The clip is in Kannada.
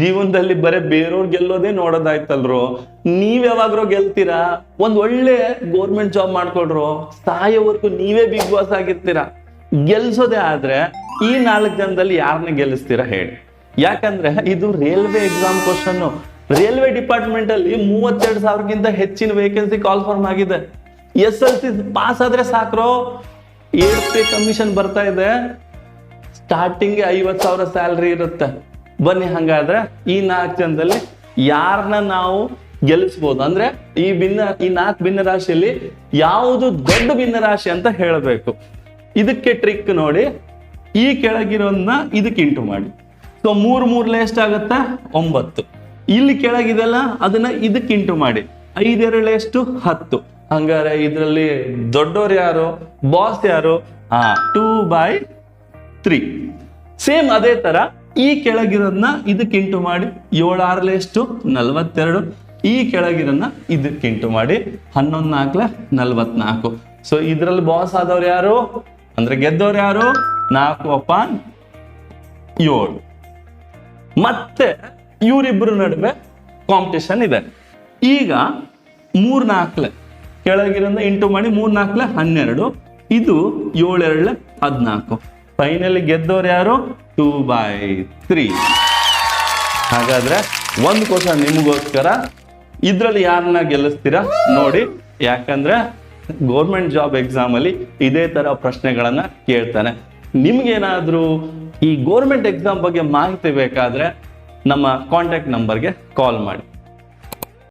ಜೀವನದಲ್ಲಿ ಬರೀ ಬೇರೆಯವ್ರು ಗೆಲ್ಲೋದೇ ನೋಡೋದಾಯ್ತಲ್ರು? ನೀವ್ ಯಾವಾಗ್ರೋ ಗೆಲ್ತೀರಾ? ಒಂದ್ ಒಳ್ಳೆ ಗೋರ್ಮೆಂಟ್ ಜಾಬ್ ಮಾಡ್ಕೊಡ್ರು ಸಾಯೋವರೆಗೂ ನೀವೇ ಬಿಗ್ ಬಾಸ್ ಆಗಿರ್ತೀರಾ? ಗೆಲ್ಸೋದೇ ಆದ್ರೆ ಈ ನಾಲ್ಕು ಜನದಲ್ಲಿ ಯಾರನ್ನ ಗೆಲ್ಲಿಸ್ತೀರಾ ಹೇಳಿ. ಯಾಕಂದ್ರೆ ಇದು railway exam question railway department ಅಲ್ಲಿ ಮೂವತ್ತೆರಡು ಸಾವಿರಕ್ಕಿಂತ ಹೆಚ್ಚಿನ ವೇಕೆನ್ಸಿ ಕಾಲ್ ಫಾರ್ಮ್ ಆಗಿದೆ. ಎಸ್ ಎಲ್ ಸಿ ಪಾಸ್ ಆದ್ರೆ ಸಾಕ್ರೋ? ಏಳು ಕಮಿಷನ್ ಬರ್ತಾ ಇದೆ. ಸ್ಟಾರ್ಟಿಂಗ್ ಐವತ್ ಸಾವಿರ ಸ್ಯಾಲ್ರಿ ಇರುತ್ತೆ. ಬನ್ನಿ ಹಂಗಾದ್ರೆ ಈ ನಾಲ್ಕು ಜನದಲ್ಲಿ ಯಾರನ್ನ ನಾವು ಗೆಲ್ಲಿಸ್ಬೋದು? ಅಂದ್ರೆ ಈ ಭಿನ್ನ, ಈ ನಾಲ್ಕು ಭಿನ್ನ ರಾಶಿಯಲ್ಲಿ ಯಾವುದು ದೊಡ್ಡ ಭಿನ್ನ ರಾಶಿ ಅಂತ ಹೇಳಬೇಕು. ಇದಕ್ಕೆ ಟ್ರಿಕ್ ನೋಡಿ. ಈ ಕೆಳಗಿರೋದನ್ನ ಇದಕ್ಕೆ ಇಂಟು ಮಾಡಿ. ಸೊ ಮೂರ್ ಮೂರ್ಲೆ ಎಷ್ಟಾಗತ್ತ? ಒಂಬತ್ತು. ಇಲ್ಲಿ ಕೆಳಗಿದೆಲ್ಲ ಅದನ್ನ ಇದಕ್ಕೆ ಇಂಟು ಮಾಡಿ. ಐದೆರಡು ಎಷ್ಟು? ಹತ್ತು. ಹಂಗಾರೆ ಇದರಲ್ಲಿ ದೊಡ್ಡವ್ರು ಯಾರು? ಬಾಸ್ ಯಾರು? ಹಾ ಟೂ ಬೈ ತ್ರೀ ಸೇಮ್ ಅದೇ ತರ ಈ ಕೆಳಗಿರೋದನ್ನ ಇದಕ್ಕೆ ಇಂಟು ಮಾಡಿ ಏಳಾರಲೆ ಎಷ್ಟು? ನಲ್ವತ್ತೆರಡು. ಈ ಕೆಳಗಿರೋದನ್ನ ಇದಕ್ಕೆ ಇಂಟು ಮಾಡಿ ಹನ್ನೊಂದು ನಾಲ್ಕಲೆ ನಲ್ವತ್ನಾಲ್ಕು. ಸೊ ಇದ್ರಲ್ಲಿ ಬಾಸ್ ಆದವ್ರು ಯಾರು? ಅಂದ್ರೆ ಗೆದ್ದವ್ರು ಯಾರು? ನಾಲ್ಕು ಅಪಾನ್ ಏಳು. ಮತ್ತೆ ಇವರಿಬ್ಬರ ನಡುವೆ ಕಾಂಪಿಟೇಷನ್ ಇದೆ. ಈಗ ಮೂರ್ ನಾಲ್ಕಲೆ ಕೆಳಗಿರೋದ ಇಂಟು ಮಾಡಿ ಮೂರ್ ನಾಲ್ಕಲೆ ಹನ್ನೆರಡು. ಇದು ಏಳೆರಡ್ಲೆ ಹದಿನಾಲ್ಕು. ಫೈನಲಿ ಗೆದ್ದವ್ರು ಯಾರು? ಟೂ ಬೈ ತ್ರೀ ಹಾಗಾದ್ರೆ ಒಂದು ಕ್ವಶನ್ ನಿಮಗೋಸ್ಕರ ಇದ್ರಲ್ಲಿ ಯಾರನ್ನ ಗೆಲ್ಲಿಸ್ತೀರಾ ನೋಡಿ. ಯಾಕಂದ್ರೆ ಗೌರ್ಮೆಂಟ್ ಜಾಬ್ ಎಕ್ಸಾಮ್ ಅಲ್ಲಿ ಇದೇ ತರ ಪ್ರಶ್ನೆಗಳನ್ನ ಕೇಳ್ತಾನೆ. ನಿಮ್ಗೇನಾದ್ರೂ ಈ ಗೋರ್ಮೆಂಟ್ ಎಕ್ಸಾಮ್ ಬಗ್ಗೆ ಮಾಹಿತಿ ಬೇಕಾದ್ರೆ ನಮ್ಮ ಕಾಂಟ್ಯಾಕ್ಟ್ ನಂಬರ್ಗೆ ಕಾಲ್ ಮಾಡಿ.